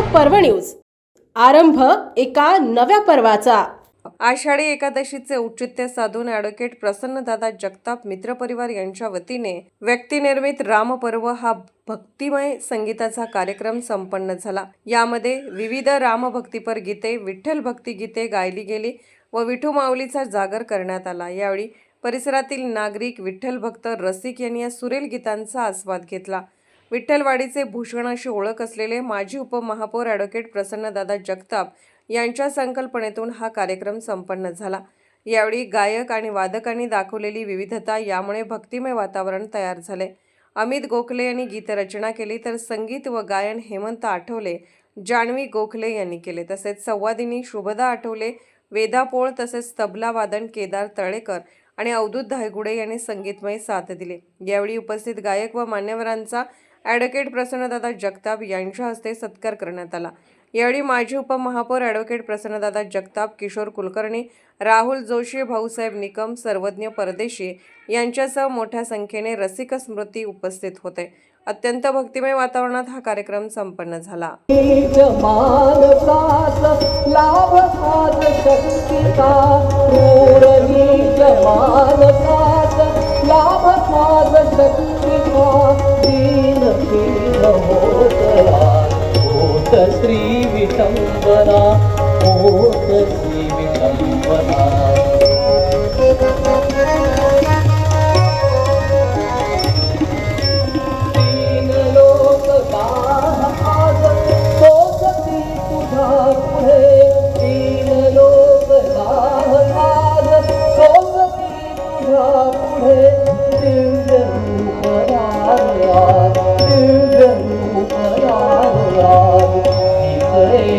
पर्व न्यूज. आरंभ एका नव्या पर्वाचा. आषाढी एकादशीचे औचित्य साधून ॲडव्होकेट प्रसन्नदादा जगताप मित्रपरिवार यांच्या वतीने व्यक्तिनिर्मित रामपर्व हा भक्तिमय संगीताचा कार्यक्रम संपन्न झाला. यामध्ये विविध रामभक्तीपर गीते विठ्ठल भक्ती गीते गायली गेली व विठू माऊलीचा जागर करण्यात आला. यावेळी परिसरातील नागरिक विठ्ठल भक्त रसिक यांनी या सुरेल गीतांचा आस्वाद घेतला. विठ्ठलवाडीचे भूषण अशी ओळख असलेले माजी उपमहापौर ॲडव्होकेट प्रसन्नदादा जगताप यांच्या संकल्पनेतून हा कार्यक्रम संपन्न झाला. यावेळी गायक आणि वादकांनी दाखवलेली विविधता यामुळे भक्तिमय वातावरण तयार झाले. अमित गोखले यांनी गीतरचना केली तर संगीत व गायन हेमंत आठवले जान्हवी गोखले यांनी केले. तसेच संवादिनी शुभदा आठवले वेदा पोळ तसेच तबला वादन केदार तळेकर आणि अवधूत धायगुडे यांनी संगीतमय साथ दिले. यावेळी उपस्थित गायक व मान्यवरांचा ॲडव्होकेट प्रसन्नदादा जगताप यांच्या हस्ते सत्कार करण्यात आला. यावेळी माजी उपमहापौर ॲडव्होकेट प्रसन्नदादा जगताप किशोर कुलकर्णी राहुल जोशी भाऊसाहेब निकम सर्वज्ञ परदेशी यांच्यासह मोठ्या संख्येने रसिक स्मृती उपस्थित होते. अत्यंत भक्तिमय वातावरणात हा कार्यक्रम संपन्न झाला. होत श्री विटंबना होत श्री विटंबना तीन लोक आज सोसती पुढे तीन लोक आज पुढे दिव्य रूप